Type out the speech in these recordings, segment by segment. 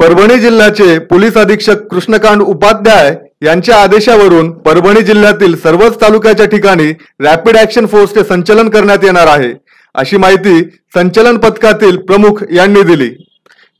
परभणी जिल्ह्याचे पोलीस अधीक्षक कृष्णकांत उपाध्याय यांच्या आदेशावरून परभणी जिल्ह्यातील सर्वच तालुक्याच्या ठिकाणी रॅपिड ऍक्शन फोर्सचे संचलन करण्यात येणार आहे. अशी माहिती संचलन पथकातील प्रमुख यांनी दिली.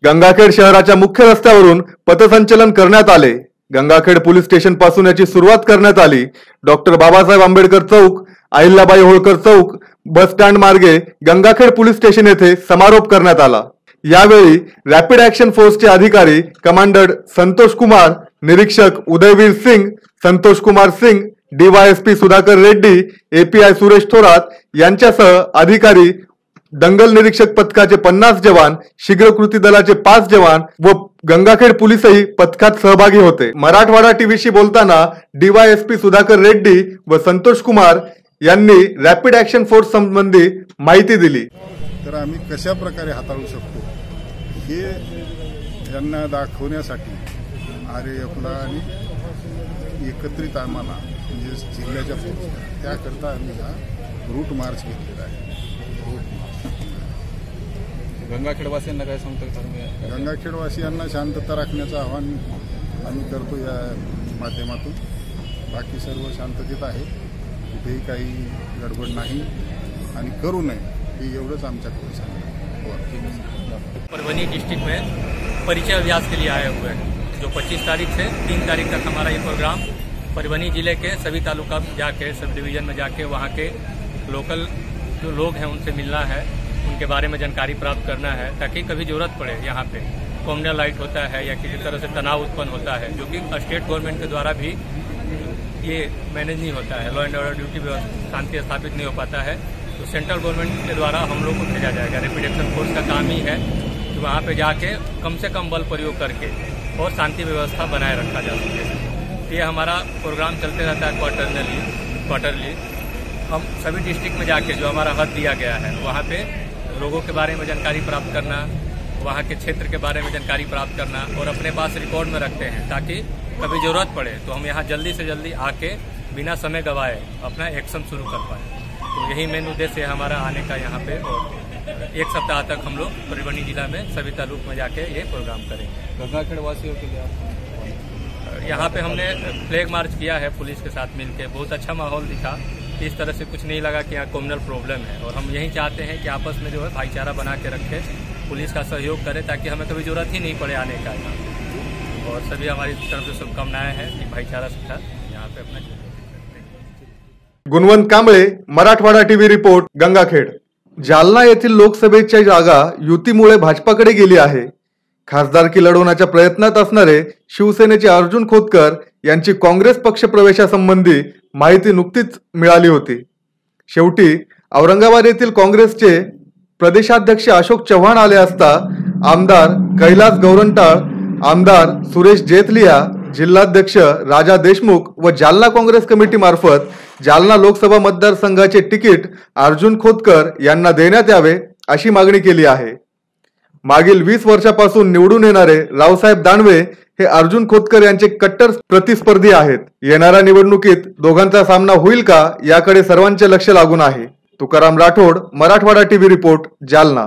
गंगाखेड शहराच्या मुख्य रस्त्यावरून पथसंचलन करण्यात आले. गंगाखेड पोलीस स्टेशनपासून याची सुरुवात करण्यात आली. डॉक्टर बाबासाहेब आंबेडकर चौक अहिल्याबाई होळकर चौक बस स्टँड मार्गे गंगाखेड पोलीस स्टेशन येथे समारोप करण्यात आला. यावेळी रॅपिड ऍक्शन फोर्सचे अधिकारी कमांडर संतोष कुमार निरीक्षक उदयवीर सिंग संतोष कुमार सिंग डीवायएसपी सुधाकर रेड्डी एपीआय सुरेश थोरात यांच्यासह अधिकारी दंगल निरीक्षक पथकाचे पन्नास जवान शीघ्र कृती दलाचे पाच जवान व गंगाखेड पोलीसही पथकात सहभागी होते. मराठवाडा टीव्हीशी बोलताना डीवायएसपी सुधाकर रेड्डी व संतोष कुमार यांनी रॅपिड ऍक्शन फोर्स संबंधी माहिती दिली. तर आम्ही कशा प्रकारे हाताळू शकतो हे यांना दाखवण्यासाठी आर एफला आणि एकत्रित आम्हाला म्हणजे जिल्ह्याच्या फोर्सला त्याकरता आम्ही हा रूट मार्च घेतलेला आहे. रूट मार्च गंगाखेडवासियांना काय सांगतो गंगाखेडवासियांना शांतता राखण्याचं आवाहन आम्ही करतो या माध्यमातून. बाकी सर्व शांततेत आहे. कुठेही काही गडबड नाही आणि करू नये. सांगतो परवनी डिस्ट्रिक्ट में परिचय अभ्यास के लिए आए हुए हैं। जो 25 तारीख से तीन तारीख तक हमारा ये प्रोग्राम परवनी ज़िले के सभी तालुका जाके, सब डिवीज़न में जाके, वहाँ के लोकल जो लोग हैं उनसे मिलना है, उनके बारे में जानकारी प्राप्त करना है, ताकि कभी ज़रूरत पड़े यहाँ पे। कॉमनल लाइट होता है या किसी तरह से तनाव उत्पन्न होता है, जो कि स्टेट गवर्नमेंट के द्वारा भी ये मैनेज नहीं होता है। लॉ एंड ऑर्डर ड्यूटी शांति स्थापित नहीं हो पाता है। तो सेंट्रल गवर्नमेंट के द्वारा हम लोग को भेजा जाएगा। रेपिड एक्शन फोर्स का काम ही है कि वहाँ पे जाके कम से कम बल प्रयोग करके और शांति व्यवस्था बनाए रखा जा सके। तो ये हमारा प्रोग्राम चलते रहता है क्वार्टरली क्वार्टरली हम सभी डिस्ट्रिक्ट में जाके जो हमारा हद दिया गया है, वहाँ पे लोगों के बारे में जानकारी प्राप्त करना, वहाँ के क्षेत्र के बारे में जानकारी प्राप्त करना और अपने पास रिकॉर्ड में रखते हैं ताकि कभी ज़रूरत पड़े तो हम यहाँ जल्दी से जल्दी आके बिना समय गवाए अपना एक्शन शुरू कर पाए। तो यही मेन उद्देश्य है हमारा आने का यहाँ पे और एक सप्ताह तक हम लोग परभनी जिला में सभी तालुक में जाके ये प्रोग्राम करेंगे। गंगाखेड वासियों के लिए यहाँ पे हमने फ्लैग मार्च किया है पुलिस के साथ मिलके। बहुत अच्छा माहौल दिखा इस तरह से कुछ नहीं लगा कि यहाँ कॉमनल प्रॉब्लम है। और हम यही चाहते हैं कि आपस में जो है भाईचारा बना के रखे पुलिस का सहयोग करें ताकि हमें कभी ज़रूरत ही नहीं पड़े आने का यहाँ और सभी हमारी तरफ़ से शुभकामनाएँ हैं कि भाईचारा साथ यहाँ पे अपना। Gunwant Kamble Marathwada TV report Gangakhed. Jalna येथील लोकसभेच्या जागा युतीमुळे भाजपाकडे गेली आहे. खासदारकी लढवण्याच्या प्रयत्नात असणारे शिवसेनेचे अर्जुन खोतकर यांची काँग्रेस पक्ष प्रवेशासंबंधी माहिती नुकतीच मिळाली होती. शेवटी औरंगाबाद येथील काँग्रेसचे प्रदेशाध्यक्ष अशोक चव्हाण आले असता आमदार कैलास गौरंटाळ आमदार सुरेश जेतलिया जिल्हाध्यक्ष राजा देशमुख व जालना काँग्रेस कमिटी मार्फत जालना लोकसभा मतदारसंघाचे तिकीट अर्जुन खोतकर यांना देण्यात यावे अशी मागणी केली आहे. मागील वीस वर्षापासून निवडून येणारे रावसाहेब दानवे हे अर्जुन खोतकर यांचे कट्टर प्रतिस्पर्धी आहेत. येणाऱ्या निवडणुकीत दोघांचा सामना होईल का याकडे सर्वांचे लक्ष लागून आहे. Tukaram Rathod Marathwada TV report Jalna.